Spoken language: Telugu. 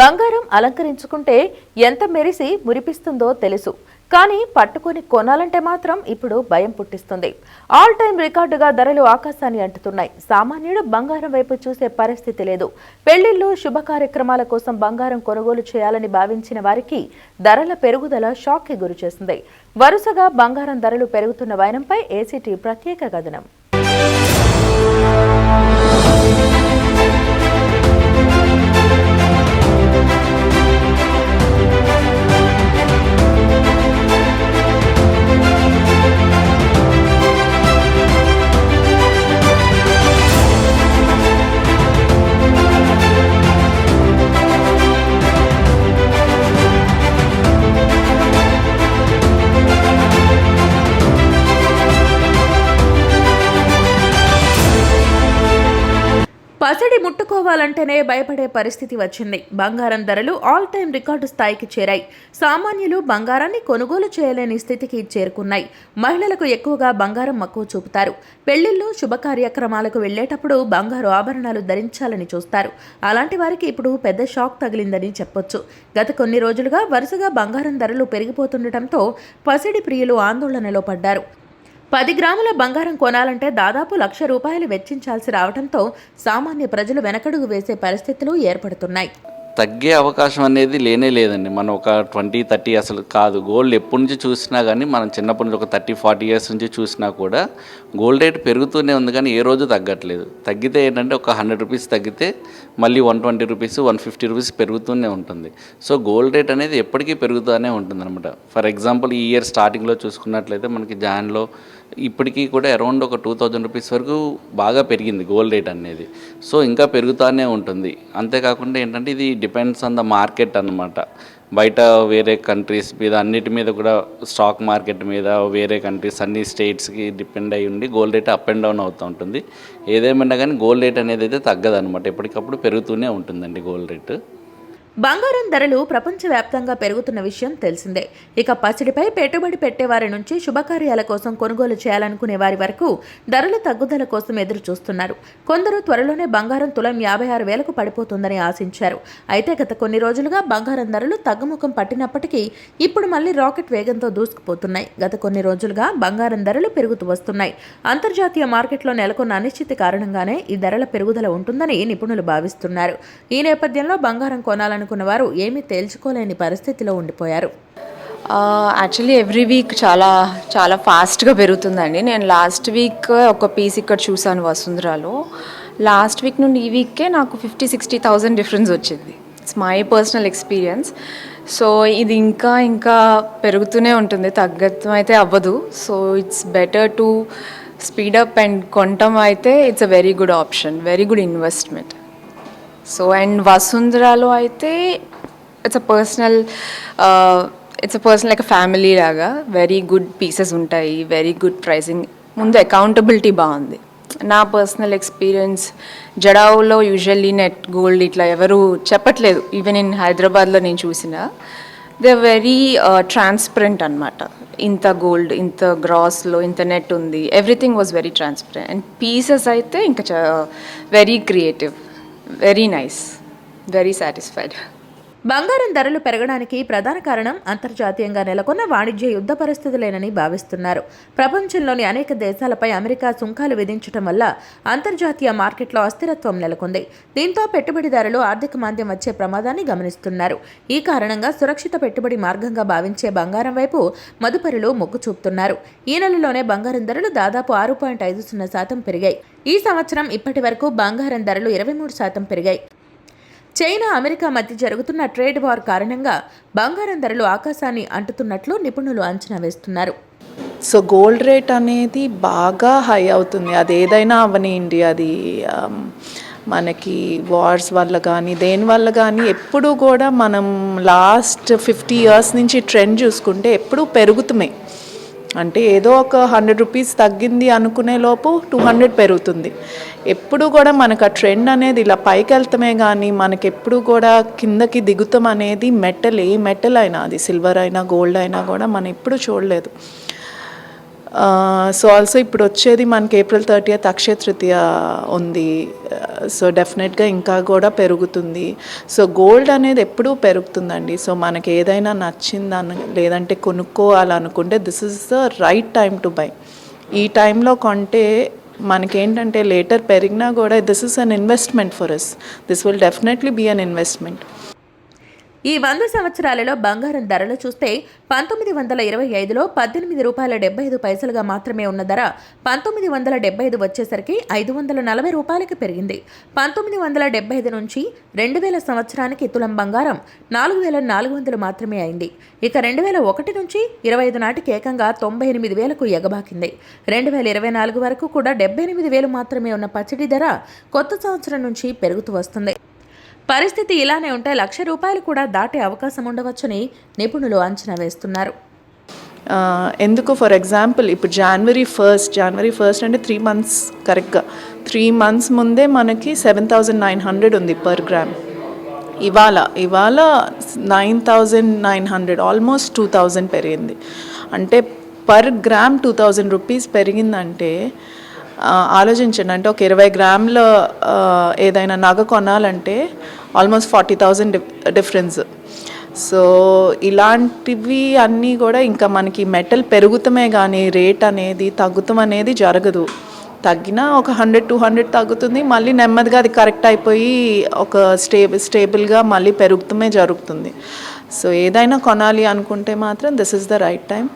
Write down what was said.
బంగారం అలంకరించుకుంటే ఎంత మెరిసి మురిపిస్తుందో తెలుసు. కానీ పట్టుకొని కొనాలంటే మాత్రం ఇప్పుడు భయం పుట్టిస్తుంది. ఆల్ టైం రికార్డుగా ధరలు ఆకాశాన్ని అంటుతున్నాయి. సామాన్యుడు బంగారం వైపు చూసే పరిస్థితి లేదు. పెళ్ళిళ్ళు శుభ కార్యక్రమాల కోసం బంగారం కొనుగోలు చేయాలని భావించిన వారికి ధరల పెరుగుదల షాక్కి గురి వరుసగా బంగారం ధరలు పెరుగుతున్న వైనంపై ఏసీటీ ప్రత్యేక కథనం. పసిడి ముట్టుకోవాలంటేనే భయపడే పరిస్థితి వచ్చింది. బంగారం ధరలు ఆల్ టైం రికార్డు స్థాయికి చేరాయి. సామాన్యులు బంగారాన్ని కొనుగోలు చేయలేని స్థితికి చేరుకున్నాయి. మహిళలకు ఎక్కువగా బంగారం మక్కువ చూపుతారు. పెళ్ళిళ్ళు శుభ కార్యక్రమాలకు వెళ్ళేటప్పుడు బంగారు ఆభరణాలు ధరించాలని చూస్తారు. అలాంటి వారికి ఇప్పుడు పెద్ద షాక్ తగిలిందని చెప్పొచ్చు. గత కొన్ని రోజులుగా వరుసగా బంగారం ధరలు పెరిగిపోతుండటంతో పసిడి ప్రియులు ఆందోళనలో పడ్డారు. పది గ్రాముల బంగారం కొనాలంటే దాదాపు లక్ష రూపాయలు వెచ్చించాల్సి రావడంతో సామాన్య ప్రజలు వెనకడుగు వేసే పరిస్థితులు ఏర్పడుతున్నాయి. తగ్గే అవకాశం అనేది లేనే లేదండి. మనం ఒక ట్వంటీ థర్టీ అసలు కాదు. గోల్డ్ ఎప్పటి నుంచి చూసినా కానీ మనం చిన్నప్పటి నుంచి ఒక థర్టీ ఫార్టీ ఇయర్స్ నుంచి చూసినా కూడా గోల్డ్ రేట్ పెరుగుతూనే ఉంది కానీ ఏ రోజు తగ్గట్లేదు. తగ్గితే ఏంటంటే ఒక హండ్రెడ్ రూపీస్ తగ్గితే మళ్ళీ one twenty rupees one fifty rupees పెరుగుతూనే ఉంటుంది. సో గోల్డ్ రేట్ అనేది ఎప్పటికీ పెరుగుతూనే ఉంటుంది అనమాట ఫర్ ఎగ్జాంపుల్ ఈ ఇయర్ స్టార్టింగ్లో చూసుకున్నట్లయితే మనకి జాన్లో ఇప్పటికీ కూడా అరౌండ్ ఒక టూ థౌజండ్ రూపీస్ వరకు బాగా పెరిగింది గోల్డ్ రేట్ అనేది. సో ఇంకా పెరుగుతూనే ఉంటుంది. అంతేకాకుండా ఏంటంటే ఇది డిపెండ్స్ ఆన్ ద మార్కెట్ అన్నమాట. బయట వేరే కంట్రీస్ మీద అన్నిటి మీద కూడా స్టాక్ మార్కెట్ మీద వేరే కంట్రీస్ అన్ని స్టేట్స్కి డిపెండ్ అయి ఉండి gold rate up and down అవుతూ ఉంటుంది. ఏదేమైనా కానీ గోల్డ్ రేట్ అనేది అయితే తగ్గదనమాట ఎప్పటికప్పుడు పెరుగుతూనే ఉంటుందండి గోల్డ్ రేటు. బంగారం ధరలు ప్రపంచవ్యాప్తంగా పెరుగుతున్న విషయం తెలిసిందే. ఇక పసిడిపై పెట్టుబడి పెట్టేవారి నుంచి శుభకార్యాల కోసం కొనుగోలు చేయాలనుకునే వారి వరకు ధరల తగ్గుదల కోసం ఎదురు చూస్తున్నారు కొందరు త్వరలోనే బంగారం తులం యాభై ఆరు వేలకు పడిపోతుందని ఆశించారు. అయితే గత కొన్ని రోజులుగా బంగారం ధరలు తగ్గుముఖం పట్టినప్పటికీ ఇప్పుడు మళ్ళీ రాకెట్ వేగంతో దూసుకుపోతున్నాయి. గత కొన్ని రోజులుగా బంగారం ధరలు పెరుగుతూ వస్తున్నాయి. అంతర్జాతీయ మార్కెట్లో నెలకొన్న అనిశ్చితి కారణంగానే ఈ ధరల పెరుగుదల ఉంటుందని నిపుణులు భావిస్తున్నారు. ఈ నేపథ్యంలో బంగారం కొనాలను అనుకున్న వారు ఏమీ తేల్చుకోలేని పరిస్థితిలో ఉండిపోయారు. యాక్చువల్లీ ఎవ్రీ వీక్ చాలా చాలా ఫాస్ట్గా పెరుగుతుందండి. నేను లాస్ట్ వీక్ ఒక పీస్ ఇక్కడ చూసాను వసుంధరాలో. లాస్ట్ వీక్ నుండి ఈ వీక్కే నాకు ఫిఫ్టీ సిక్స్టీ థౌజండ్ డిఫరెన్స్ వచ్చింది. It's my personal experience so ఇది ఇంకా ఇంకా పెరుగుతూనే ఉంటుంది. తగ్గతం అయితే అవ్వదు. So it's better to speed up and కొనటం అయితే it's a very good option very good investment so and వసుంధరాలో అయితే it's a personal it's a personal like family లాగా వెరీ గుడ్ పీసెస్ ఉంటాయి వెరీ గుడ్ ప్రైసింగ్ ముందు అకౌంటబిలిటీ బాగుంది. నా పర్సనల్ ఎక్స్పీరియన్స్ జడావులో యూజువల్లీ నెట్ గోల్డ్ ఇట్లా ఎవరు చెప్పట్లేదు. ఈవెన్ ఇన్ హైదరాబాద్లో నేను చూసిన దే వెరీ ట్రాన్స్పరెంట్ అనమాట ఇంత గోల్డ్ ఇంత గ్రాస్లో ఇంత నెట్ ఉంది. Everything was very transparent and pieces అయితే ఇంకా very creative very nice very satisfied బంగారం ధరలు పెరగడానికి ప్రధాన కారణం అంతర్జాతీయంగా నెలకొన్న వాణిజ్య యుద్ధ పరిస్థితులేనని భావిస్తున్నారు. ప్రపంచంలోని అనేక దేశాలపై అమెరికా సుంకాలు విధించడం వల్ల అంతర్జాతీయ మార్కెట్లో అస్థిరత్వం నెలకొంది. దీంతో పెట్టుబడిదారులు ఆర్థిక మాంద్యం వచ్చే ప్రమాదాన్ని గమనిస్తున్నారు. ఈ కారణంగా సురక్షిత పెట్టుబడి మార్గంగా భావించే బంగారం వైపు మదుపరులు మొగ్గు చూపుతున్నారు. ఈ నెలలోనే బంగారం ధరలు దాదాపు ఆరు పాయింట్ ఐదు సున్నా శాతం పెరిగాయి. ఈ సంవత్సరం ఇప్పటి వరకు బంగారం ధరలు ఇరవై మూడు శాతం పెరిగాయి. చైనా అమెరికా మధ్య జరుగుతున్న ట్రేడ్ వార్ కారణంగా బంగారం ధరలు ఆకాశాన్ని అంటుతున్నట్లు నిపుణులు అంచనా వేస్తున్నారు. సో గోల్డ్ రేట్ అనేది బాగా హై అవుతుంది. అది ఏదైనా అవనియండి అది మనకి వార్స్ వల్ల కానీ దేని వల్ల కానీ ఎప్పుడూ కూడా మనం లాస్ట్ ఫిఫ్టీ ఇయర్స్ నుంచి ట్రెండ్ చూసుకుంటే ఎప్పుడూ పెరుగుతున్నాయి అంటే ఏదో ఒక హండ్రెడ్ రూపీస్ తగ్గింది అనుకునే లోపు టూ హండ్రెడ్ పెరుగుతుంది. ఎప్పుడు కూడా మనకు ఆ ట్రెండ్ అనేది ఇలా పైకి వెళ్తామే కానీ మనకి ఎప్పుడు కూడా కిందకి దిగుతాం అనేది మెటల్ ఏ మెటల్ అయినా అది సిల్వర్ అయినా గోల్డ్ అయినా కూడా మనం ఎప్పుడు చూడలేదు. సో ఆల్సో ఇప్పుడు వచ్చేది మనకి ఏప్రిల్ థర్టీయత్ అక్షయ తృతీయ ఉంది. సో డెఫినెట్గా ఇంకా కూడా పెరుగుతుంది. సో గోల్డ్ అనేది ఎప్పుడూ పెరుగుతుందండి. సో మనకి ఏదైనా నచ్చిందని లేదంటే కొనుక్కోవాలనుకుంటే this is the right time to buy ఈ టైంలో కొంటే మనకేంటంటే లేటర్ పెరిగినా కూడా this is an investment for us this will definitely be an investment ఈ వంద సంవత్సరాలలో బంగారం ధరలు చూస్తే పంతొమ్మిది వందల ఇరవై ఐదులో పద్దెనిమిది రూపాయల డెబ్బై ఐదు పైసలుగా మాత్రమే ఉన్న ధర పంతొమ్మిది వందల డెబ్బై ఐదు వచ్చేసరికి ఐదు వందల నలభై రూపాయలకి పెరిగింది. పంతొమ్మిది వందల డెబ్బై ఐదు నుంచి రెండు వేల సంవత్సరానికి తులం బంగారం నాలుగు వేల నాలుగు వందలు మాత్రమే అయింది. ఇక రెండు వేల ఒకటి నుంచి ఇరవై ఐదు నాటికి ఏకంగా తొంభై ఎనిమిది వేలకు ఎగబాకింది. రెండు వేల ఇరవై నాలుగు వరకు కూడా డెబ్బై ఎనిమిది వేలు మాత్రమే ఉన్న పచ్చడి ధర కొత్త సంవత్సరం నుంచి పెరుగుతూ వస్తుంది. పరిస్థితి ఇలానే ఉంటే లక్ష రూపాయలు కూడా దాటే అవకాశం ఉండవచ్చని నిపుణులు అంచనా వేస్తున్నారు. ఎందుకు? ఫర్ ఎగ్జాంపుల్ ఇప్పుడు జనవరి ఫస్ట్ జనవరి ఫస్ట్ అంటే త్రీ మంత్స్ కరెక్ట్గా త్రీ మంత్స్ ముందే మనకి సెవెన్ థౌజండ్ నైన్ హండ్రెడ్ ఉంది పర్ గ్రామ్ ఇవాళ ఇవాళ nine thousand nine hundred almost two thousand పెరిగింది. అంటే per gram two thousand rupees పెరిగిందంటే ఆలోచించండి. అంటే ఒక ఇరవై గ్రాముల ఏదైనా నగ కొనాలంటే almost forty thousand difference. So ఇలాంటివి అన్నీ కూడా ఇంకా మనకి మెటల్ పెరుగుతమే కానీ రేట్ అనేది తగ్గుతం అనేది జరగదు. తగ్గినా ఒక హండ్రెడ్ టూ హండ్రెడ్ తగ్గుతుంది. మళ్ళీ నెమ్మదిగా అది కరెక్ట్ అయిపోయి ఒక స్టేబుల్ స్టేబుల్గా మళ్ళీ పెరుగుతమే జరుగుతుంది. సో ఏదైనా కొనాలి అనుకుంటే మాత్రం this is the right time.